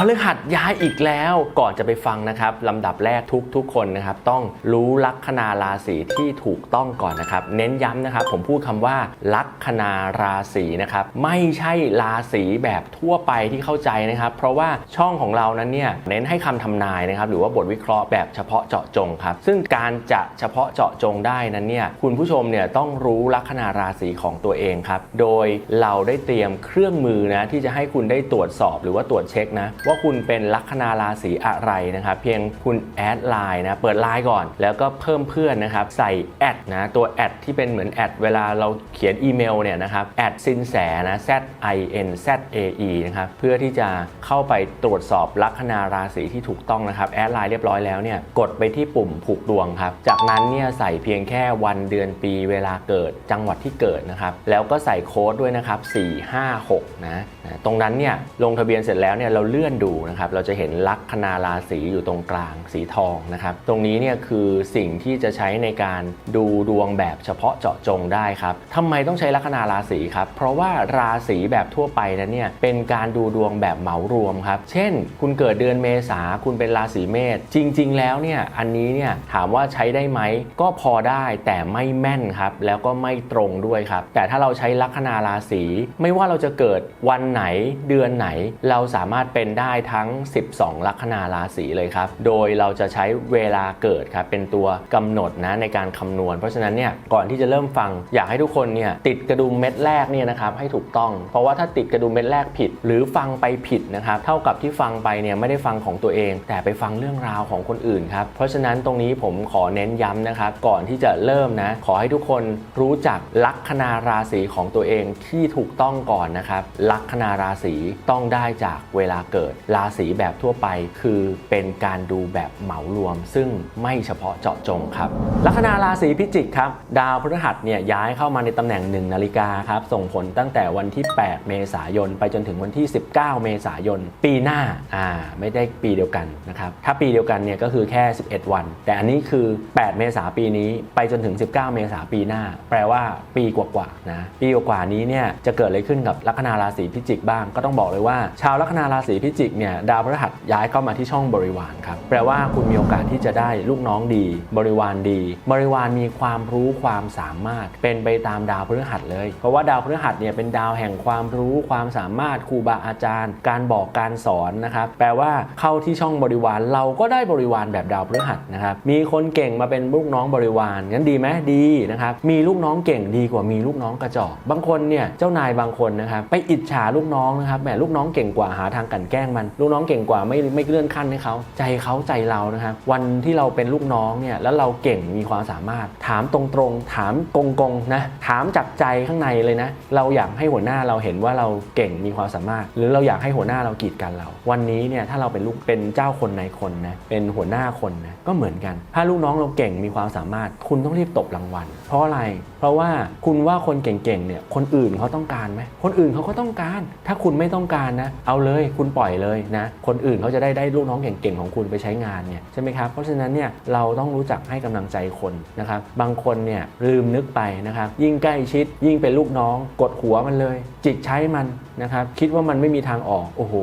พฤหัสย้ายอีกแล้วก่อนจะไปฟังนะครับลำดับแรกทุกทุกคนนะครับต้องรู้ลัคนาราศีที่ถูกต้องก่อนนะครับ เน้นย้ำนะครับ ผมพูดคำว่า ลัคนาราศีนะครับ ไม่ใช่ราศีแบบทั่วไปที่เข้าใจนะครับ เพราะว่าช่องของเรานั้นเนี่ยเน้นให้คำทำนายนะครับ หรือว่าบทวิเคราะห์แบบเฉพาะเจาะจงครับ ซึ่งการจะเฉพาะเจาะจงได้นั้นเนี่ยคุณผู้ชมเนี่ยต้องรู้ลัคนาราศีของตัวเองครับ โดยเราได้เตรียมเครื่องมือนะที่จะให้คุณได้ตรวจสอบหรือว่าตรวจเช็คนะว่าคุณเป็นลัคนาราศีอะไรนะครับ เพียงคุณแอดไลน์นะ เปิดไลน์ก่อน แล้วก็เพิ่มเพื่อนนะครับ ใส่แอดนะ ตัวแอดที่เป็นเหมือนแอดเวลาเราเขียนอีเมลเนี่ยนะครับแอดสินแสนะ Z I N Z A E นะครับ เพื่อที่จะเข้าไปตรวจสอบลัคนาราศีที่ถูกต้องนะครับ แอดไลน์เรียบร้อยแล้วเนี่ย กดไปที่ปุ่มผูกดวงครับ จากนั้นเนี่ยใส่เพียงแค่วันเดือนปีเวลาเกิดจังหวัดที่เกิดนะครับ แล้วก็ใส่โค้ดด้วยนะครับ4 5 6นะนะตรงนั้นเนี่ยลงทะเบียนเสร็จแล้วเนี่ยเราเลื่อนดูนะครับเราจะเห็นลัคนาราศีอยู่ตรงกลางสีทองนะครับตรงนี้เนี่ยคือสิ่งที่จะใช้ในการดูดวงแบบเฉพาะเจาะจงได้ครับทำไมต้องใช้ลัคนาราศีครับเพราะว่าราศีแบบทั่วไปนั้นเนี่ยเป็นการดูดวงแบบเหมารวมครับเช่น คุณเกิดเดือนเมษาคุณเป็นราศีเมษจริง ๆ แล้วเนี่ยอันนี้เนี่ยถามว่าใช้ได้ไหมก็พอได้แต่ไม่แม่นครับแล้วก็ไม่ตรงด้วยครับแต่ถ้าเราใช้ลัคนาราศีไม่ว่าเราจะเกิดวันไหนเดือนไหน เราสามารถเป็นได้ทั้ง 12 ลัคนาราศีเลยครับ โดยเราจะใช้เวลาเกิดครับเป็นตัวกำหนดนะในการคำนวณ เพราะฉะนั้นเนี่ยก่อนที่จะเริ่มฟัง อยากให้ทุกคนเนี่ยติดกระดุมเม็ดแรกเนี่ยนะครับให้ถูกต้อง เพราะว่าถ้าติดกระดุมเม็ดแรกผิด หรือฟังไปผิดนะครับเท่ากับที่ฟังไปเนี่ยไม่ได้ฟังของตัวเอง แต่ไปฟังเรื่องราวของคนอื่นครับเพราะฉะนั้นตรงนี้ผมขอเน้นย้ำนะครับก่อนที่จะเริ่มนะขอให้ทุกคนรู้จักลัคนาราศีของตัวเองที่ถูกต้องก่อนนะครับลัคนาราศีต้องได้จากเวลาเกิดราศีแบบทั่วไป คือเป็นการดูแบบเหมารวม ซึ่งไม่เฉพาะเจาะจงครับ ลัคนาราศีพิจิกครับ ดาวพฤหัสเนี่ยย้ายเข้ามาในตำแหน่ง 1 นาฬิกาครับ ส่งผลตั้งแต่วันที่ 8 เมษายน ไปจนถึงวันที่ 19 เมษายน ปีหน้าอ่าไม่ได้ปีเดียวกันนะครับ ถ้าปีเดียวกันเนี่ยก็คือแค่ 11 วัน แต่อันนี้คือ 8 เมษาปีนี้ไปจนถึง 19 เมษาปีหน้า แปลว่าปีกว่าๆนะปีกว่านี้เนี่ยจะเกิดอะไรขึ้นกับลัคนาราศีพิจิกบ้างก็ต้องบอกเลยว่า ชาวลัคนาราศีพิจิกเนี่ยดาวพฤหัสย้ายเข้ามาที่ช่องบริวารครับแปลว่าคุณมีโอกาสที่จะได้ลูกน้องดี บริวารดี บริวารมีความรู้ความสามารถ เป็นไปตามดาวพฤหัสเลย เพราะว่าดาวพฤหัสเนี่ยเป็นดาวแห่งความรู้ความสามารถครูบาอาจารย์ การบอกการสอนนะครับแปลว่าเข้าที่ช่องบริวารเราก็ได้บริวารแบบดาวพฤหัสนะครับมีคนเก่งมาเป็นลูกน้องบริวารงั้นดีไหมดีนะครับมีลูกน้องเก่งดีกว่ามีลูกน้องกระจอกบางคนเนี่ยเจ้านายบางคนนะครับไปอิจฉาลูกน้องนะครับแหมลูกน้องเก่งกว่าหาทางกันแกล้งมัน ลูกน้องเก่งกว่าไม่ไม่เลื่อนขั้นให้เขาใจเขาใจเรานะครับวันที่เราเป็นลูกน้องเนี่ยแล้วเราเก่งมีความสามารถ ถามตรงๆ ถามกงๆนะถามจากใจข้างในเลยนะ เราอยากให้หัวหน้าเราเห็นว่าเราเก่งมีความสามารถ หรือเราอยากให้หัวหน้าเรากีดกันเรา วันนี้เนี่ยถ้าเราเป็นลูกเป็นเจ้าคนในคนนะเป็นหัวหน้าคนนะก็เหมือนกัน ถ้าลูกน้องเราเก่งมีความสามารถ คุณต้องรีบตบรางวัล เพราะอะไร เพราะว่าคุณว่าคนเก่งๆเนี่ยคนอื่นเขาต้องการไหมคนอื่นเขาก็ต้องการ ถ้าคุณไม่ต้องการนะเอาเลยคุณปล่อยเลยนะคนอื่นเขาจะได้ได้ลูกน้องเก่งๆของคุณไปใช้งานเนี่ยใช่ไหมครับเพราะฉะนั้นเนี่ยเราต้องรู้จักให้กำลังใจคนนะครับบางคนเนี่ยลืมนึกไปนะครับยิ่งใกล้ชิดยิ่งเป็นลูกน้อง กดหัวมันเลย จิกใช้มันนะครับคิดว่ามันไม่มีทางออกโอ้โห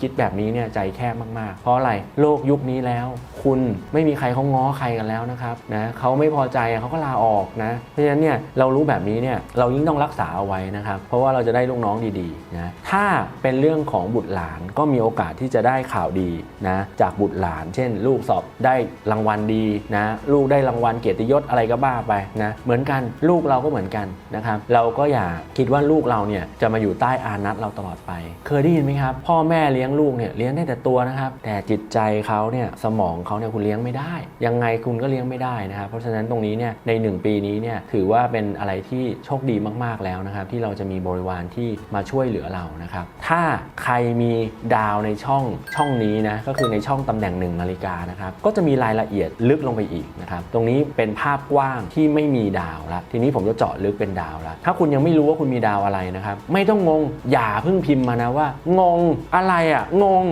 คิดแบบนี้เนี่ยใจแคบมากๆ เพราะอะไรโลกยุคนี้แล้ว คุณไม่มีใครเขาง้อใครกันแล้วนะครับนะเขาไม่พอใจเขาก็ลาออกนะเพราะฉะนั้นเนี่ยเรารู้แบบนี้เนี่ยเรายิ่งต้องรักษาเอาไว้นะครับเพราะว่าเราจะได้ลูกน้องดีๆนะถ้าเป็นเรื่องของบุตรหลานก็มีโอกาสที่จะได้ข่าวดีนะจากบุตรหลาน เช่น ลูกสอบได้รางวัลดีนะลูกได้รางวัลเกียรติยศอะไรก็บ้าไปนะเหมือนกันลูกเราก็เหมือนกันนะครับเราก็อย่าคิดว่าลูกเราเนี่ยจะมาอยู่ใต้อานัตเราตลอดไป เคยได้ยินไหมครับ พ่อแม่เลี้ยงลูกเนี่ยเลี้ยงได้แต่ตัวนะครับแต่จิตใจเขาเนี่ยสมองเขาเนี่ยคุณเลี้ยงไม่ได้ ยังไงคุณก็เลี้ยงไม่ได้นะครับเพราะฉะนั้นตรงนี้เนี่ยใน 1 ปีนี้เนี่ยถือว่าเป็นอะไรที่โชคดีมากๆแล้วนะครับที่เราจะมีบริวารที่มาช่วยเหลือเรานะครับถ้าใครมีดาวาวในช่องช่องนี้นะก็คือในช่องตำแหน่งหนึ่งนาฬิกานะครับก็จะมีรายละเอียดลึกลงไปอีกนะครับตรงนี้เป็นภาพกว้างที่ไม่มีดาวแล้วทีนี้ผมจะเจาะลึกเป็นดาวแล้วถ้าคุณยังไม่รู้ว่าคุณมีดาวอะไรนะครับไม่ต้องงงอย่าเพิ่งพิมพ์มานะว่างงอะไรอะ่ะงง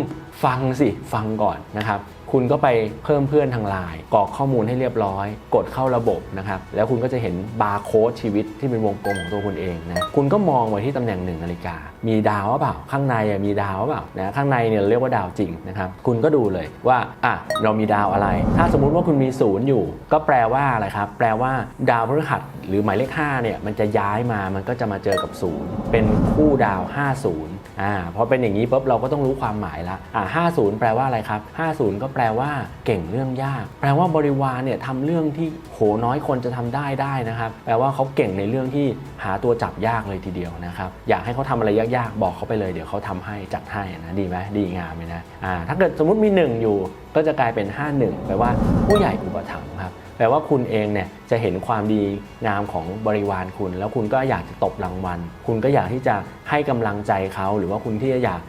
ฟังสิฟังก่อนนะครับ คุณก็ไปเพิ่มเพื่อนทางไลน์กรอกข้อมูลให้เรียบร้อย กดเข้าระบบนะครับแล้วคุณก็จะเห็นบาร์โค้ดชีวิตที่เป็นวงกลมของตัวคุณเองนะคุณก็มองไว้ที่ตำแหน่งหนึ่งนาฬิกา มีดาวเปล่า ข้างในมีดาวเปล่านะข้างในเนี่ยเรียกว่าดาวจริงนะครับคุณก็ดูเลยว่าอะเรามีดาวอะไร ถ้าสมมุติว่าคุณมีศูนย์อยู่ ก็แปลว่าอะไรครับแปลว่าดาวพฤหัสหรือหมายเลข5เนี่ยมันจะย้ายมามันก็จะมาเจอกับศูนย์เป็นคู่ดาว 50 อ่าพอเป็นอย่างนี้ปุ๊บเราก็ต้องรู้ความหมายละอ่า50 แปลว่าอะไรครับ 50 ก็แปลว่าเก่งเรื่องยาก แปลว่าบริวารเนี่ยทำเรื่องที่โหน้อยคนจะทำได้ได้นะครับ แปลว่าเขาเก่งในเรื่องที่หาตัวจับยากเลยทีเดียวนะครับอยากให้เขาทำอะไรยากๆ บอกเขาไปเลยเดี๋ยวเขาทำให้จัดให้นะดีไหมดีงามเลยนะอ่าถ้าเกิดสมมติมี 1 อยู่ก็จะกลายเป็น 51 แปลว่าผู้ใหญ่อุปถัมภ์ครับแปลว่าคุณเองเนี่ย จะเห็นความดีงามของบริวารคุณ แล้วคุณก็อยากจะตบรางวัล คุณก็อยากที่จะให้กำลังใจเขา หรือว่าคุณที่จะอยาก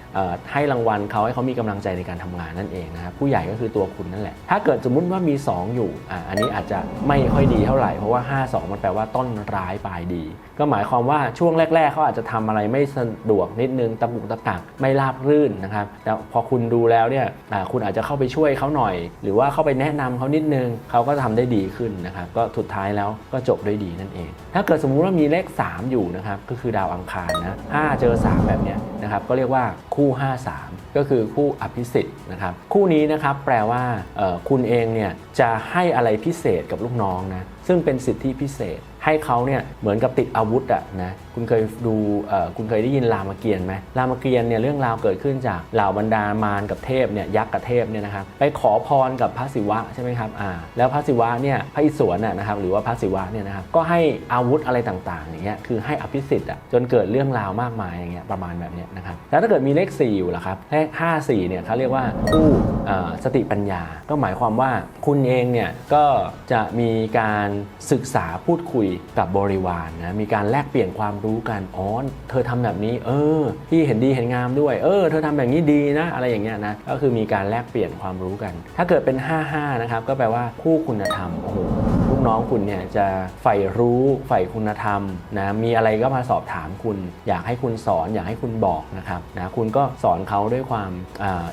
ให้รางวัลเขาให้เขามีกำลังใจในการทำงานนั่นเองนะครับผู้ใหญ่ก็คือตัวคุณนั่นแหละ ถ้าเกิดสมมุติว่ามี 2 อยู่อะอันนี้อาจจะไม่ค่อยดีเท่าไหร่เพราะว่า 5 2 มันแปลว่าต้นร้ายปลายดี ก็หมายความว่าช่วงแรก ๆเขาอาจจะทำอะไรไม่สะดวกนิดนึงตะกุกตะกักไม่ราบรื่นนะครับแต่พอคุณดูแล้วเนี่ยคุณอาจจะเข้าไปช่วยเขาหน่อย หรือว่าเข้าไปแนะนำเขานิดนึงเขาก็ทำได้ดีขึ้นนะครับก็สุดท้ายแล้วก็จบด้วยดีนั่นเอง ถ้าเกิดสมมุติว่ามีเลข 3 อยู่นะครับก็คือดาวอังคารนะ5เจอ 3 แบบเนี้ยนะครับก็เรียกว่าคู่ 53 ก็คือคู่อภิสิทธิ์นะครับคู่นี้นะครับแปลว่าคุณเองเนี่ยจะให้อะไรพิเศษกับลูกน้องนะซึ่งเป็นสิทธิพิเศษ ให้เขาเนี่ยเหมือนกับติดอาวุธอะนะคุณเคยดูคุณเคยได้ยินรามเกียรติไหมรามเกียรติเนี่ยเรื่องราวเกิดขึ้นจากเหล่าบรรดามารกับเทพเนี่ยยักษ์กับเทพเนี่ยนะครับไปขอพรกับพระศิวะใช่ไหมครับอ่าแล้วพระศิวะเนี่ยพระอิศวรน่ะนะครับหรือว่าพระศิวะเนี่ยนะครับก็ให้อาวุธอะไรต่างๆอย่างเงี้ยคือให้อภิสิทธิ์อะจนเกิดเรื่องราวมากมายอย่างเงี้ยประมาณแบบเนี้ยนะครับแล้วถ้าเกิดมีเลข4อยู่ล่ะครับเลข5 4เนี่ยเขาเรียกว่าคู่เอ่อสติปัญญา ก็หมายความว่าคุณเองเนี่ยก็จะมีการศึกษาพูดคุยกับบริวารนะมีการแลกเปลี่ยนความรู้กันอ๋อเธอทำแบบนี้ เออพี่เห็นดีเห็นงามด้วย เออ เธอทำแบบนี้ดีนะ อะไรอย่างเงี้ยนะก็คือมีการแลกเปลี่ยนความรู้กัน ถ้าเกิดเป็น 55 นะครับก็แปลว่าคู่คุณธรรมโอ้โห น้องคุณเนี่ยจะใฝ่รู้ใฝ่คุณธรรมนะมีอะไรก็มาสอบถามคุณ อยากให้คุณสอนอยากให้คุณบอกนะครับนะคุณก็สอนเขาด้วยความ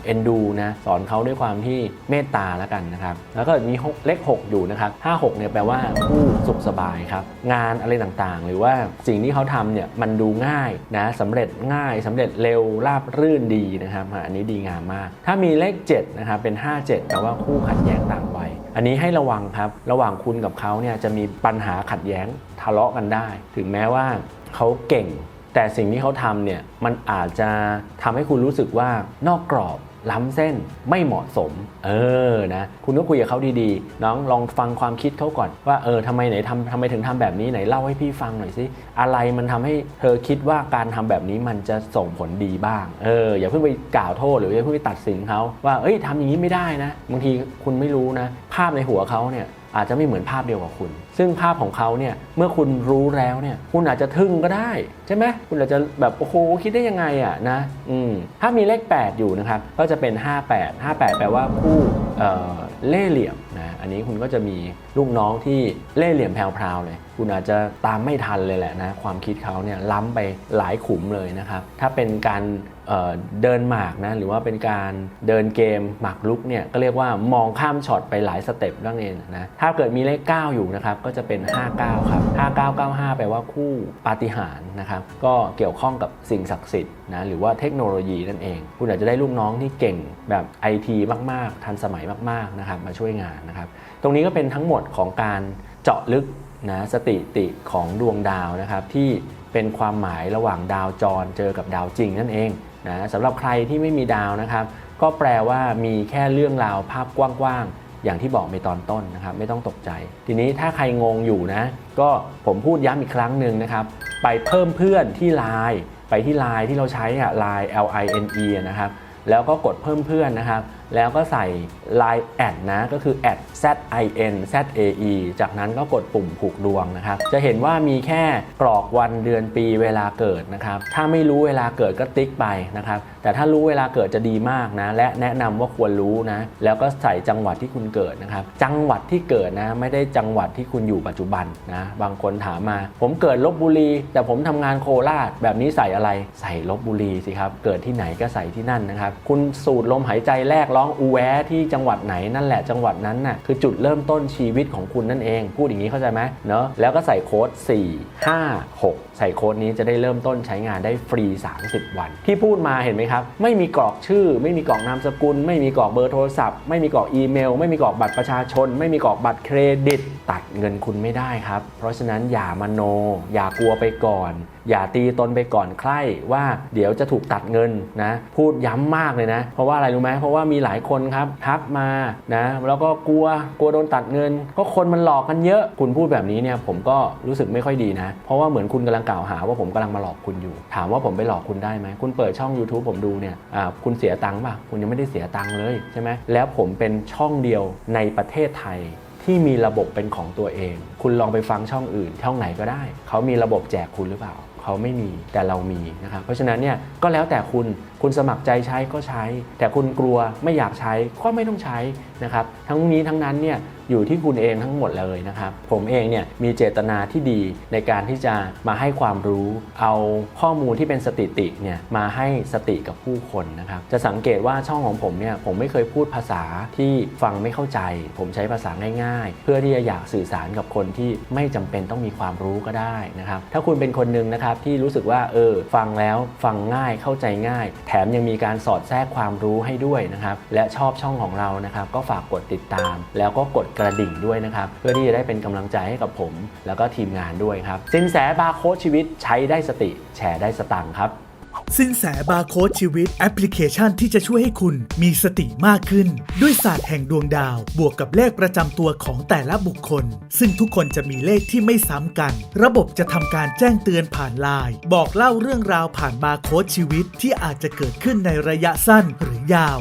เอ็นดูนะสอนเขาด้วยความที่เมตตาแล้วกันนะครับแล้วก็มีเลข6อยู่นะครับ56เนี่ยแปลว่าผู้สุขสบายครับงานอะไรต่างๆ หรือว่าสิ่งที่เขาทำเนี่ยมันดูง่ายนะสำเร็จง่ายสำเร็จเร็วราบรื่นดีนะครับอันนี้ดีงามมาก ถ้ามีเลข7นะครับเป็น 57แปลว่าคู่ขัดแย้งต่างวัย อันนี้ให้ระวังครับ ระหว่างคุณกับเขาเนี่ยจะมีปัญหาขัดแย้งทะเลาะกันได้ ถึงแม้ว่าเขาเก่ง แต่สิ่งที่เขาทำเนี่ยมันอาจจะทำให้คุณรู้สึกว่านอกกรอบ ล้ำเส้นไม่เหมาะสม เออนะคุณก็คุยกับเขาดีๆ น้องลองฟังความคิดเขาก่อน ว่าเออทำไมไหนทำทำไมถึงทำแบบนี้ไหนเล่าให้พี่ฟังหน่อยสิอะไรมันทำให้เธอคิดว่าการทำแบบนี้มันจะส่งผลดีบ้างเอออย่าเพิ่งไปกล่าวโทษหรืออย่าเพิ่งไปตัดสินเขาว่าเอ้ยทำอย่างนี้ไม่ได้นะบางทีคุณไม่รู้นะ ภาพในหัวเขาเนี่ย อาจจะไม่เหมือนภาพเดียวกับคุณ ซึ่งภาพของเขาเนี่ยเมื่อคุณรู้แล้วเนี่ยคุณอาจจะทึ่งก็ได้ใช่ไหมคุณอาจจะแบบโอ้โหคิดได้ยังไงอะนะอืมถ้ามีเลข 8 อยู่นะครับก็จะเป็น 58 58 แปลว่าคู่เอ่อเล่เหลี่ยม นะอันนี้คุณก็จะมีลูกน้องที่เล่เหลี่ยมแพรวๆเลย คุณอาจจะตามไม่ทันเลยแหละนะความคิดเขาเนี่ยล้ำไปหลายขุมเลยนะครับถ้าเป็นการเเดินหมากนะหรือว่าเป็นการเดินเกมหมากลุกเนี่ยก็เรียกว่ามองข้ามช็อตไปหลายสเต็ปนั่นเองนะถ้าเกิดมีเลข 9 อยู่นะครับก็จะเป็น 59 ครับ 5995 แปลว่าคู่ปาฏิหาริย์นะครับก็เกี่ยวข้องกับสิ่งศักดิ์สิทธิ์นะหรือว่าเทคโนโลยีนั่นเอง คุณอาจจะได้ลูกน้องที่เก่งแบบไอทีมาก ๆ ทันสมัยมากๆนะครับมาช่วยงานนะครับ ตรงนี้ก็เป็นทั้งหมดของการเจาะลึกนะสติติของดวงดาวนะครับ ที่เป็นความหมายระหว่างดาวจรเจอกับดาวจริงนั่นเองนะสำหรับใครที่ไม่มีดาวนะครับ ก็แปลว่ามีแค่เรื่องราวภาพกว้างๆอย่างที่บอกในตอนต้นนะครับ ไม่ต้องตกใจ ทีนี้ถ้าใครงงอยู่นะ ก็ผมพูดย้ำอีกครั้งหนึ่งนะครับ ไปเพิ่มเพื่อนที่ Line ไปที่ Line ที่เราใช้อะ Line L I N E นะครับแล้วก็กดเพิ่มเพื่อนนะครับแล้วก็ใส่ Line แอดนะ ก็คือแอด z i n z a e จากนั้นก็กดปุ่มผูกดวงนะครับ จะเห็นว่ามีแค่กรอกวันเดือนปีเวลาเกิดนะครับ ถ้าไม่รู้เวลาเกิดก็ติ๊กไปนะครับ แต่ถ้ารู้เวลาเกิดจะดีมากนะ และแนะนำว่าควรรู้นะ แล้วก็ใส่จังหวัดที่คุณเกิดนะครับ จังหวัดที่เกิดนะ ไม่ได้จังหวัดที่คุณอยู่ปัจจุบันนะ บางคนถามมา ผมเกิดลบบุรี แต่ผมทำงานโคราช แบบนี้ใส่อะไร ใส่ลบบุรีสิครับ เกิดที่ไหนก็ใส่ที่นั่นนะครับ คุณสูดลมหายใจแรกร้องอูแวที่จังหวัดไหนนั่นแหละจังหวัดนั้นน่ะคือจุดเริ่มต้นชีวิตของคุณนั่นเอง พูดอย่างนี้เข้าใจไหมเนาะแล้วก็ใส่โค้ด 4 5 6 ใส่โค้ดนี้จะได้เริ่มต้นใช้งานได้ฟรี 30 วัน ที่พูดมาเห็นไหมครับ ไม่มีกรอกชื่อ ไม่มีกรอกนามสกุล ไม่มีกรอกเบอร์โทรศัพท์ ไม่มีกรอกอีเมล ไม่มีกรอกบัตรประชาชน ไม่มีกรอกบัตรเครดิต ตัดเงินคุณไม่ได้ครับ เพราะฉะนั้นอย่ามโน อย่ากลัวไปก่อน อย่าตีตนไปก่อนใครว่าเดี๋ยวจะถูกตัดเงินนะพูดย้ำมากเลยนะ เพราะว่าอะไรรู้ไหมเพราะว่ามีหลายคนครับทักมานะแล้วก็กลัวกลัวโดนตัดเงิน ก็คนมันหลอกกันเยอะ คุณพูดแบบนี้เนี่ยผมก็รู้สึกไม่ค่อยดีนะ เพราะว่าเหมือนคุณกำลังกล่าวหาว่าผมกำลังมาหลอกคุณอยู่ ถามว่าผมไปหลอกคุณได้ไหมคุณเปิดช่อง YouTube ผมดูเนี่ยอ่าคุณเสียตังค์ป่ะคุณยังไม่ได้เสียตังค์เลยใช่ไหมแล้วผมเป็นช่องเดียวในประเทศไทยที่มีระบบเป็นของตัวเอง คุณลองไปฟังช่องอื่น ช่องไหนก็ได้ เขามีระบบแจกคุณหรือเปล่า เขาไม่มีแต่เรามีนะครับเพราะฉะนั้นเนี่ยก็แล้วแต่คุณคุณสมัครใจใช้ก็ใช้ แต่คุณกลัวไม่อยากใช้ก็ไม่ต้องใช้นะครับทั้งนี้ทั้งนั้นเนี่ย อยู่ที่คุณเองทั้งหมดเลยนะครับ ผมเองเนี่ยมีเจตนาที่ดีในการที่จะมาให้ความรู้เอาข้อมูลที่เป็นสถิติเนี่ยมาให้สติกับผู้คนนะครับ จะสังเกตว่าช่องของผมเนี่ยผมไม่เคยพูดภาษาที่ฟังไม่เข้าใจ ผมใช้ภาษาง่าย ๆ เพื่อที่จะอยากสื่อสารกับคนที่ไม่จำเป็นต้องมีความรู้ก็ได้นะครับ ถ้าคุณเป็นคนหนึ่งนะครับที่รู้สึกว่าเออฟังแล้วฟังง่ายเข้าใจง่าย แถมยังมีการสอดแทรกความรู้ให้ด้วยนะครับและชอบช่องของเรานะครับก็ฝากกดติดตาม แล้วก็กดกระดิ่งด้วยนะครับ เพื่อที่จะได้เป็นกำลังใจให้กับผม แล้วก็ทีมงานด้วยครับ สินแสบาร์โค้ดชีวิตใช้ได้สติ แชร์ได้สตังค์ครับสินแสบาร์โค้ดชีวิตแอปพลิเคชันที่จะช่วยให้คุณมีสติมากขึ้น ด้วยศาสตร์แห่งดวงดาว บวกกับเลขประจำตัวของแต่ละบุคคล ซึ่งทุกคนจะมีเลขที่ไม่ซ้ำกัน ระบบจะทำการแจ้งเตือนผ่านไลน์บอกเล่าเรื่องราวผ่านบาร์โค้ดชีวิตที่อาจจะเกิดขึ้นในระยะสั้นหรือยาว